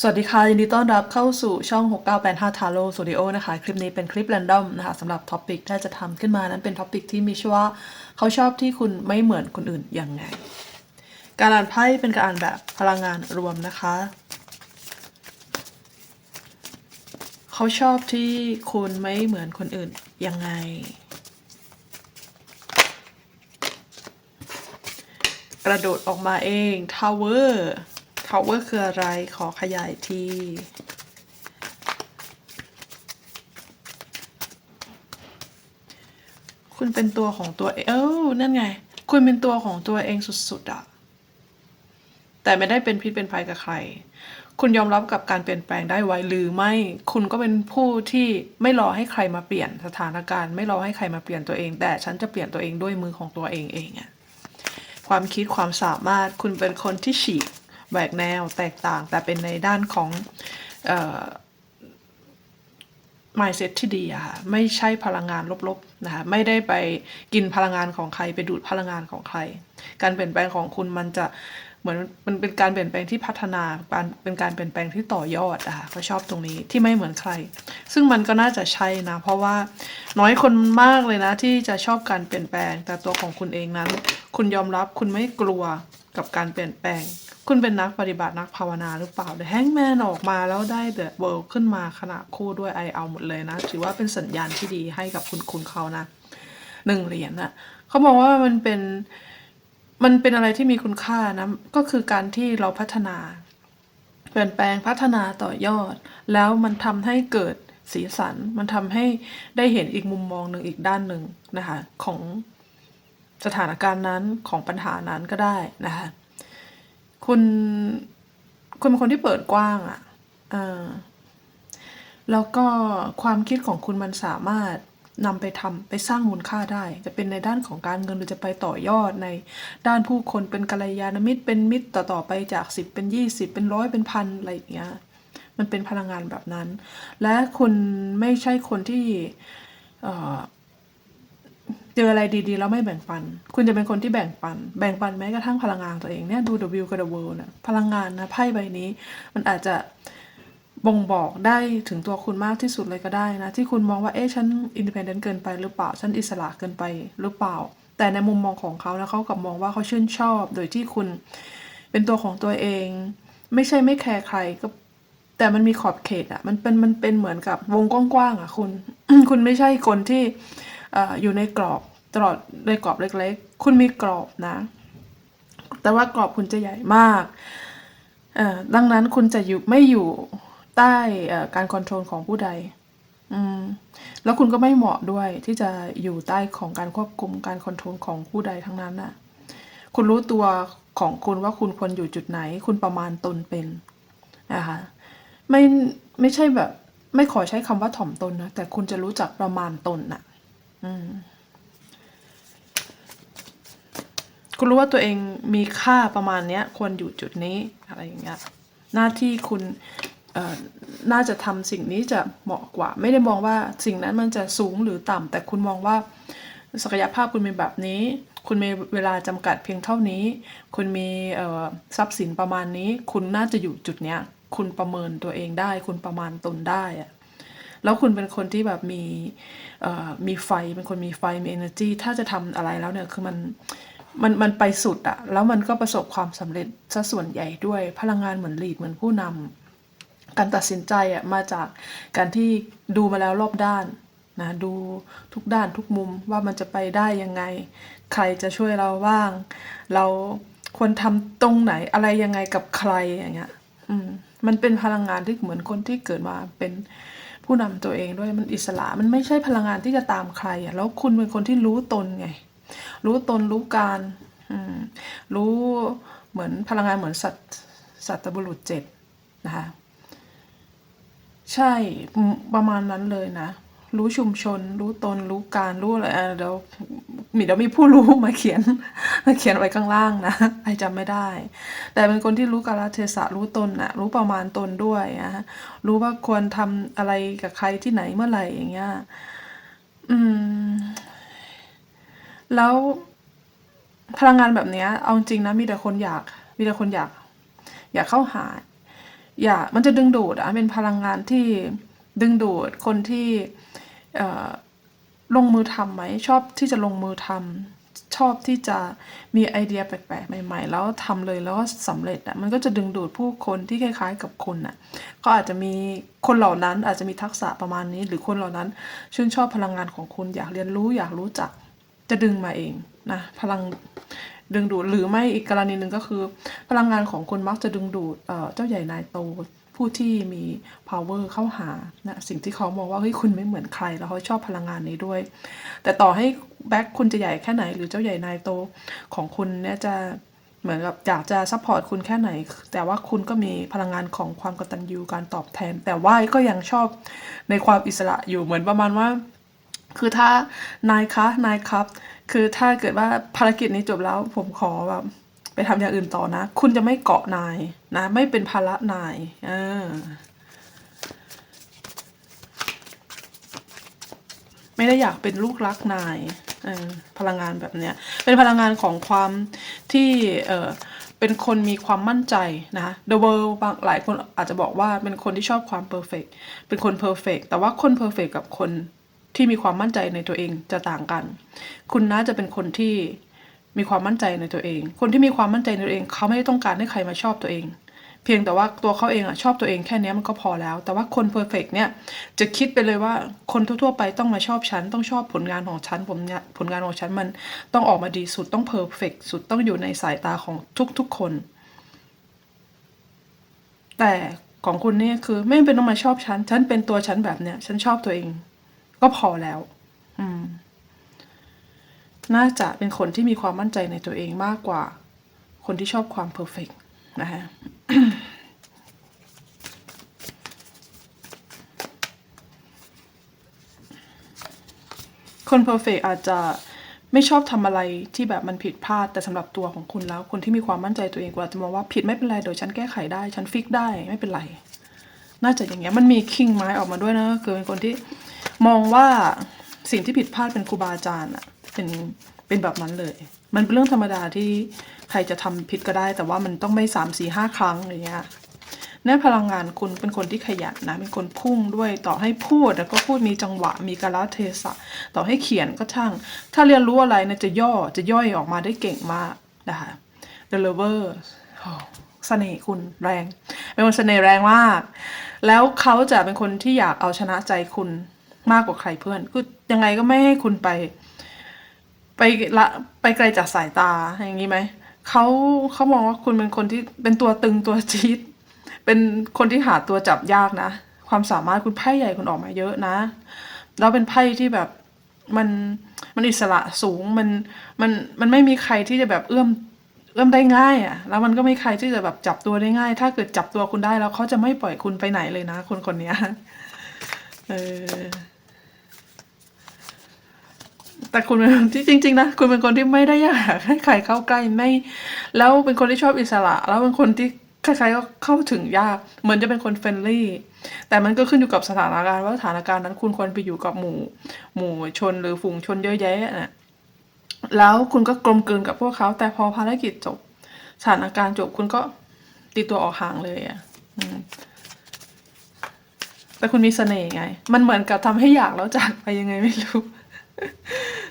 สวัสดีค่ะ ยินดีต้อนรับเข้าสู่ช่อง 6985 Taro Studio นะคะ คลิปนี้เป็นคลิป r รนดอมนะคะสำหรับท็อปิกที่จะทำขึ้นมานั้นเป็นท็อปิกที่มีชื่อว่า เขาชอบที่คุณไม่เหมือนคนอื่นยังไง การอ่านไพ่เป็นการอ่านแบบพลังงานรวมนะคะ เขาชอบที่คุณไม่เหมือนคนอื่นยังไง กระโดดออกมาเอง Tower Tower คืออะไร ขอขยายทีคุณเป็นตัวของตัวเองเอ้านั่นไง คุณเป็นตัวของตัวเองสุดๆอะแต่ไม่ได้เป็นพิษเป็นภัยกับใคร คุณยอมรับกับการเปลี่ยนแปลงได้ไวหรือไม่ คุณก็เป็นผู้ที่ไม่รอให้ใครมาเปลี่ยนสถานการณ์ ไม่รอให้ใครมาเปลี่ยนตัวเอง แต่ฉันจะเปลี่ยนตัวเองด้วยมือของตัวเองเองอะความคิดความสามารถ คุณเป็นคนที่ฉีก แหวกแนวแตกต่าง แต่เป็นในด้านของเอ่อ mindset ที่ดีอะค่ะไม่ใช่พลังงานลบๆนะคะไม่ได้ไปกินพลังงานของใครไปดูดพลังงานของใคร การเปลี่ยนแปลงของคุณมันจะเหมือนมันเป็นการเปลี่ยนแปลงที่พัฒนาเป็นการเปลี่ยนแปลงที่ต่อยอดอะค่ะก็ชอบตรงนี้ที่ไม่เหมือนใคร ซึ่งมันก็น่าจะใช่นะ เพราะว่าน้อยคนมากเลยนะที่จะชอบการเปลี่ยนแปลง แต่ตัวของคุณเองนั้น คุณยอมรับคุณไม่กลัวกับการเปลี่ยนแปลง คุณเป็นนักปฏิบัตินักภาวนาหรือเปล่า The Hangman ออกมาแล้วได้ The World ขึ้นมาขณะคู่ด้วยไอเอาหมดเลยนะ ถือว่าเป็นสัญญาณที่ดีให้กับคุณคุณเขานะหนึ่งเหรียญนะเขาบอกว่ามันเป็นมันเป็นอะไรที่มีคุณค่านะ ก็คือการที่เราพัฒนา เปลี่ยนแปลงพัฒนาต่อยอด แล้วมันทำให้เกิดสีสัน มันทำให้ได้เห็นอีกมุมมองหนึ่งอีกด้านหนึ่งนะคะ ของสถานการณ์นั้นของปัญหานั้นก็ได้นะคะ คุณ คุณเป็นคนที่เปิดกว้างอะ่ะแล้วก็ความคิดของคุณมันสามารถนำไปทำไปสร้างมูลค่าได้ จะเป็นในด้านของการเงินหรือจะไปต่อยอดในด้านผู้คนเป็นกัลยาณมิตรเป็นมิตรต่อๆไปจากสิบเป็นยี่สิบเป็นร้อยเป็นพันอะไรอย่างเงี้ยมันเป็นพลังงานแบบนั้น และคุณไม่ใช่คนที่ เจออะไรดีๆแล้วไม่แบ่งปัน คุณจะเป็นคนที่แบ่งปัน แบ่งปันแม้กระทั่งพลังงานตัวเองเนี่ยดู W กับ The World นะพลังงานนะไพ่ใบนี้ มันอาจจะบ่งบอกได้ถึงตัวคุณมากที่สุดเลยก็ได้นะ ที่คุณมองว่าเอ๊ะฉันอินดิเพนเดนต์เกินไปหรือเปล่า ฉันอิสระเกินไปหรือเปล่า แต่ในมุมมองของเขานะเขากลับมองว่าเขาชื่นชอบ โดยที่คุณเป็นตัวของตัวเอง ไม่ใช่ไม่แคร์ใครก็แต่มันมีขอบเขตอะมันเป็นมันเป็นเหมือนกับวงกว้างๆอะคุณ คุณไม่ใช่คนที่ อยู่ในกรอบตลอดในกรอบเล็กๆ คุณมีกรอบนะ แต่ว่ากรอบคุณจะใหญ่มากเอ่อดังนั้นคุณจะอยู่ไม่อยู่ใต้การคอนโทรลของผู้ใดอืมแล้วคุณก็ไม่เหมาะด้วยที่จะอยู่ใต้ของการควบคุมการคอนโทรลของผู้ใดทั้งนั้นน่ะ คุณรู้ตัวของคุณว่าคุณควรอยู่จุดไหน คุณประมาณตนเป็นนะคะไม่ไม่ใช่แบบไม่ขอใช้คำว่าถ่อมตนนะ แต่คุณจะรู้จักประมาณตนน่ะ คุณรู้ว่าตัวเองมีค่าประมาณเนี้ย ควรอยู่จุดนี้อะไรอย่างเงี้ยหน้าที่คุณน่าจะทำสิ่งนี้จะเหมาะกว่า ไม่ได้มองว่าสิ่งนั้นมันจะสูงหรือต่ำแต่คุณมองว่าศักยภาพคุณเป็นแบบนี้ คุณมีเวลาจำกัดเพียงเท่านี้ คุณมีทรัพย์สินประมาณนี้ คุณน่าจะอยู่จุดเนี้ย คุณประเมินตัวเองได้ คุณประมาณตนได้อะ แล้วคุณเป็นคนที่แบบมีมีไฟเป็นคนมีไฟมี energy ถ้าจะทำอะไรแล้วเนี่ยคือมันมันมันไปสุดอะแล้วมันก็ประสบความสำเร็จซะส่วนใหญ่ด้วย พลังงานเหมือนลีดเหมือนผู้นำการตัดสินใจอะมาจากการที่ดูมาแล้วรอบด้านนะดูทุกด้านทุกมุมว่ามันจะไปได้ยังไง ใครจะช่วยเราบ้าง เราควรทำตรงไหนอะไรยังไงกับใครอย่างเงี้ยอืมมันเป็นพลังงานที่เหมือนคนที่เกิดมาเป็น ผู้นำตัวเองด้วยมันอิสระมันไม่ใช่พลังงานที่จะตามใครอะแล้วคุณเป็นคนที่รู้ตนไง รู้ตนรู้การรู้เหมือนพลังงานเหมือนสัตสัตบุรุษเจ็ดนะคะใช่ประมาณนั้นเลยนะ รู้ชุมชน รู้ตนรู้การรู้อะไรอะเดี๋ยว มีเดี๋ยวมีผู้รู้มาเขียนมาเขียนไว้ข้างล่างนะไอจำไม่ได้ แต่เป็นคนที่รู้กาลเทศะรู้ตนอะรู้ประมาณตนด้วยนะรู้ว่าควรทำอะไรกับใครที่ไหนเมื่อไหร่อย่างเงี้ยอืม แล้วพลังงานแบบเนี้ย เอาจริงนะมีแต่คนอยาก มีแต่คนอยาก อยากเข้าหา อย่ามันจะดึงดูดอะเป็นพลังงานที่ดึงดูดคนที่ เอ่อ ลงมือทำไหมชอบที่จะลงมือทำชอบที่จะมีไอเดียแปลกๆใหม่ ๆ แล้วทำเลยแล้วก็สำเร็จอะมันก็จะดึงดูดผู้คนที่คล้าย ๆ กับคุณอะก็อาจจะมีคนเหล่านั้นอาจจะมีทักษะประมาณนี้ หรือคนเหล่านั้นชื่นชอบพลังงานของคุณอยากเรียนรู้อยากรู้จักจะดึงมาเองนะพลังดึงดูดหรือไม่อีกกรณีหนึ่งก็คือ พลังงานของคุณมักจะดึงดูดเจ้าใหญ่นายโต ผู้ที่มี power เข้าหานะสิ่งที่เขามองว่าเฮ้ยคุณไม่เหมือนใคร แล้วเขาชอบพลังงานนี้ด้วย แต่ต่อให้แบ็คคุณจะใหญ่แค่ไหน หรือเจ้าใหญ่นายโตของคุณเนี่ยจะเหมือนกับอยากจะซัพพอร์ตคุณแค่ไหน แต่ว่าคุณก็มีพลังงานของความกตัญญูการตอบแทน แต่ว่าก็ยังชอบในความอิสระอยู่เหมือนประมาณว่า คือถ้านายคะนายครับ คือถ้าเกิดว่าภารกิจนี้จบแล้วผมขอแบบไปทำอย่างอื่นต่อนะ คุณจะไม่เกาะนาย นะไม่เป็นภาระนายอ่าไม่ได้อยากเป็นลูกรักนายออพลังงานแบบเนี้ยเป็นพลังงานของความที่เออเป็นคนมีความมั่นใจนะ The World บางหลายคนอาจจะบอกว่าเป็นคนที่ชอบความ perfect เป็นคน perfect แต่ว่าคน perfect กับคนที่มีความมั่นใจในตัวเองจะต่างกัน คุณน่าจะเป็นคนที่มีความมั่นใจในตัวเอง คนที่มีความมั่นใจในตัวเอง เขาไม่ได้ต้องการให้ใครมาชอบตัวเอง เพียงแต่ว่าตัวเขาเองอะชอบตัวเองแค่เนี้ยมันก็พอแล้ว แต่ว่าคนเพอร์เฟกเนี่ยจะคิดไปเลยว่าคนทั่วๆไปต้องมาชอบฉัน ต้องชอบผลงานของฉันผมเนี่ยผลงานของฉันมันต้องออกมาดีสุดต้องเพอร์เฟกสุดต้องอยู่ในสายตาของทุกๆคน แต่ของคุณเนี่ยคือ ไม่เป็นต้องมาชอบฉัน ฉันเป็นตัวฉันแบบเนี้ยฉันชอบตัวเอง ก็พอแล้ว อืม น่าจะเป็นคนที่มีความมั่นใจในตัวเองมากกว่า คนที่ชอบความเพอร์เฟกนะฮะ คนเพอร์เฟกอาจจะไม่ชอบทำอะไรที่แบบมันผิดพลาดแต่สำหรับตัวของคุณแล้ว คนที่มีความมั่นใจตัวเองกว่าจะมองว่าผิดไม่เป็นไรเดี๋ยวฉันแก้ไขได้ ฉันฟิกได้ไม่เป็นไร น่าจะอย่างเงี้ยมันมีคิงไม้ออกมาด้วยนะคือเป็นคนที่มองว่าสิ่งที่ผิดพลาดเป็นครูบาอาจารย์อะเป็นเป็นแบบนั้นเลย มันเป็นเรื่องธรรมดาที่ใครจะทำผิดก็ได้ แต่ว่ามันต้องไม่สามสี่ห้าครั้งอย่างเงี้ยแน่พลังงานคุณเป็นคนที่ขยันนะเป็นคนพุ่งด้วยต่อให้พูดแล้วก็พูดมีจังหวะมีกาลเทศะ ต่อให้เขียนก็ช่าง ถ้าเรียนรู้อะไรนี่ยจะย่อจะย่อยออกมาได้เก่งมากนะคะ The Lover โอ้เสน่ห์คุณแรง เป็นคนเสน่ห์แรงมาก แล้วเขาจะเป็นคนที่อยากเอาชนะใจคุณมากกว่าใครเพื่อนคือยังไงก็ไม่ให้คุณไป ไปละไปไกลจากสายตาอย่างนี้ไหมเขาเขามองว่าคุณเป็นคนที่เป็นตัวตึงตัวจี๊ดเป็นคนที่หาตัวจับยากนะ ความสามารถคุณไพ่ใหญ่คุณออกมาเยอะนะ แล้วเป็นไพ่ที่แบบมันมันอิสระสูงมันมันมันไม่มีใครที่จะแบบเอื้อมเอื้อมได้ง่ายอะ่ะ แล้วมันก็ไม่มีใครที่จะแบบจับตัวได้ง่าย ถ้าเกิดจับตัวคุณได้แล้วเขาจะไม่ปล่อยคุณไปไหนเลยนะ คนคนนี้เออ แต่คุณเป็นคนที่จริง ๆ นะคุณเป็นคนที่ไม่ได้อยากให้ใครเข้าใกล้ไม่ แล้วเป็นคนที่ชอบอิสระ แล้วเป็นคนที่ใครๆก็เข้าถึงยาก เหมือนจะเป็นคนเฟรนลี่ แต่มันก็ขึ้นอยู่กับสถานการณ์ว่าสถานการณ์นั้นคุณควรไปอยู่กับหมู่ หมู่ชนหรือฝูงชนเยอะแยะน่ะแล้วคุณก็กลมกลืนกับพวกเขา แต่พอภารกิจจบ สถานการณ์จบคุณก็ตีตัวออกห่างเลยอะแต่คุณมีเสน่ห์ไง มันเหมือนกับทำให้อยากแล้วจากไปยังไงไม่รู้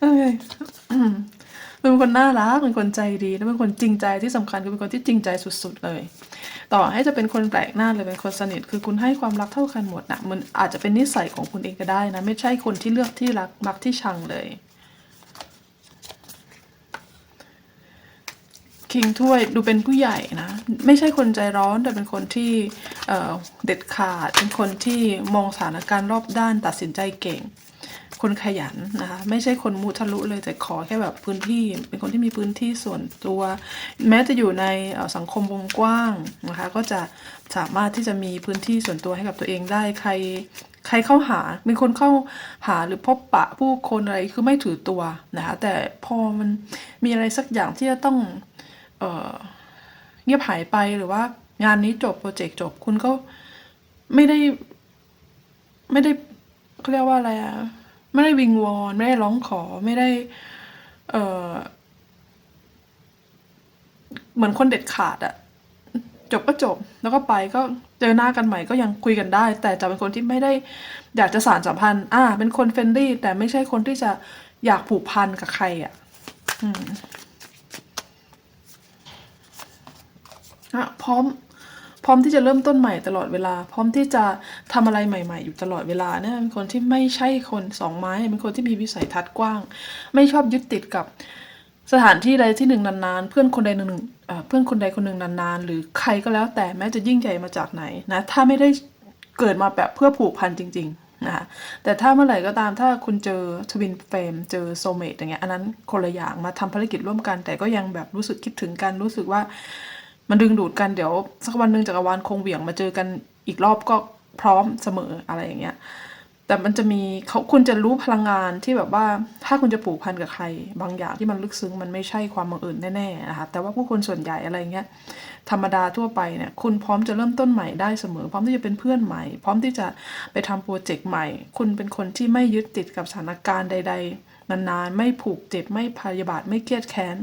โอเคเป็นคนน่ารักเป็นคนใจดีและเป็นคนจริงใจที่สำคัญคือเป็นคนที่จริงใจสุด ๆ เลย ต่อให้จะเป็นคนแปลกหน้าหรือเป็นคนสนิทคือคุณให้ความรักเท่ากันหมดนะมันอาจจะเป็นนิสัยของคุณเองก็ได้นะ ไม่ใช่คนที่เลือกที่รักมักที่ชังเลยคิงถ้วยดูเป็นผู้ใหญ่นะ ไม่ใช่คนใจร้อนแต่เป็นคนที่เเด็ดขาด เป็นคนที่มองสถานการณ์รอบด้านตัดสินใจเก่ง คนขยันนะคะ ไม่ใช่คนมุทะลุเลยแต่ขอแค่แบบพื้นที่ เป็นคนที่มีพื้นที่ส่วนตัว แม้จะอยู่ในสังคมวงกว้างนะคะ ก็จะสามารถที่จะมีพื้นที่ส่วนตัวให้กับตัวเองได้ใครใครเข้าหาเป็นคนเข้าหาหรือพบปะผู้คนอะไรคือไม่ถือตัวนะคะแต่พอมันมีอะไรสักอย่างที่จะต้องเเงียบหายไปหรือว่างานนี้จบโปรเจกต์จบคุณก็ไม่ได้ ไม่ได้เขาเรียกว่าอะไรอะ ไม่ได้วิงวอน ไม่ได้ร้องขอไม่ได้ เออเหมือนคนเด็ดขาดอะจบก็จบแล้วก็ไปก็เจอหน้ากันใหม่ก็ยังคุยกันได้ แต่จะเป็นคนที่ไม่ได้อยากจะสานสัมพันธ์ อ่า เป็นคนเฟรนลี่แต่ไม่ใช่คนที่จะอยากผูกพันกับใครอะ อืมอะพร้อม พร้อมที่จะเริ่มต้นใหม่ตลอดเวลา พร้อมที่จะทำอะไรใหม่ ๆ อยู่ตลอดเวลาเนี่ยเป็นคนที่ไม่ใช่คนสองไม้ เป็นคนที่มีวิสัยทัศน์กว้าง ไม่ชอบยึดติดกับสถานที่ใดที่หนึ่งนานๆ เพื่อนคนใดหนึ่งเพื่อนคนใดคนหนึ่งนานๆ หรือใครก็แล้วแต่แม้จะยิ่งใหญ่มาจากไหนนะถ้าไม่ได้เกิดมาแบบเพื่อผูกพันจริงๆนะคะแต่ถ้าเมื่อไหร่ก็ตามถ้าคุณเจอทวินเฟรมเจอโซเมตอย่างเงี้ยอันนั้นคนละอย่างมาทำภารกิจร่วมกัน แต่ก็ยังแบบรู้สึกคิดถึงกันรู้สึกว่า มันดึงดูดกันเดี๋ยว สักวันหนึ่งจักรวาลคงเหวี่ยงมาเจอกันอีกรอบก็พร้อมเสมออะไรอย่างเงี้ยแต่มันจะมีเขาคุณจะรู้พลังงานที่แบบว่าถ้าคุณจะผูกพันกับใคร บางอย่างที่มันลึกซึ้งมันไม่ใช่ความบังเอิญแน่ๆนะคะแต่ว่าผู้คนส่วนใหญ่อะไรเงี้ยธรรมดาทั่วไปเนี่ยคุณพร้อมจะเริ่มต้นใหม่ได้เสมอ พร้อมที่จะเป็นเพื่อนใหม่ พร้อมที่จะไปทำโปรเจกต์ใหม่ คุณเป็นคนที่ไม่ยึดติดกับสถานการณ์ใด ๆ นานๆ ไม่ผูกเจ็บไม่พยาบาทไม่เครียดแค้น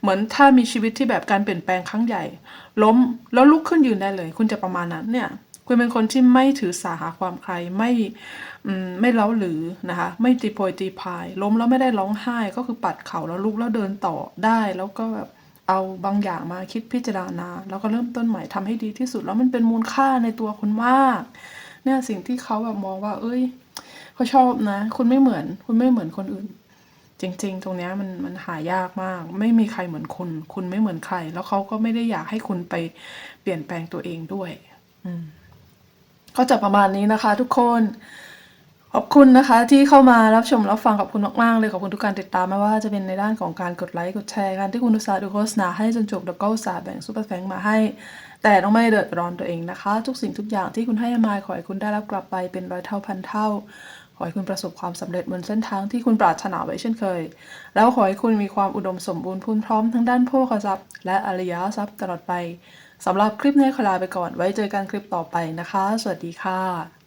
เหมือนถ้ามีชีวิตที่แบบการเปลี่ยนแปลงครั้งใหญ่ ล้มแล้วลุกขึ้นยืนได้เลย คุณจะประมาณนั้นเนี่ยคุณเป็นคนที่ไม่ถือสาหาความใครไม่ไม่เล้าหรือนะคะไม่ตีโพยตีพาย ล้มแล้วไม่ได้ร้องไห้ก็คือปัดเข่าแล้วลุกแล้วเดินต่อได้ แล้วก็แบบเอาบางอย่างมาคิดพิจารณา แล้วก็เริ่มต้นใหม่ทำให้ดีที่สุดแล้วมันเป็นมูลค่าในตัวคุณมากเนี่ยสิ่งที่เขาแบบมองว่า เอ้ยเขาชอบนะ คุณไม่เหมือน คุณไม่เหมือนคนอื่น จริง ๆ ตรงเนี้ยมันมันหายากมาก ไม่มีใครเหมือนคุณ คุณไม่เหมือนใคร แล้วเขาก็ไม่ได้อยากให้คุณไปเปลี่ยนแปลงตัวเองด้วย อืมก็จะประมาณนี้นะคะ ทุกคน ขอบคุณนะคะ ที่เข้ามารับชมรับฟังขอบคุณมากๆเลยขอบคุณทุกการติดตามไม่ว่าจะเป็นในด้านของการกดไลค์กดแชร์การที่คุณอุตส่าห์ดูโฆษณาให้จนจบแล้วก็อุตส่าห์แบ่งซุปเปอร์แฟงมาให้ แต่ต้องไม่เดือดร้อนตัวเองนะคะ ทุกสิ่งทุกอย่างที่คุณให้มาขอให้คุณได้รับกลับไปเป็นร้อยเท่าพันเท่า ขอให้คุณประสบความสำเร็จบนเส้นทางที่คุณปรารถนาไว้เช่นเคย แล้วขอให้คุณมีความอุดมสมบูรณ์พูนพร้อมทั้งด้านโภคทรัพย์ และอริยทรัพย์ตลอดไปสำหรับคลิปนี้ขอลาไปก่อนไว้เจอกันคลิปต่อไปนะคะ สวัสดีค่ะ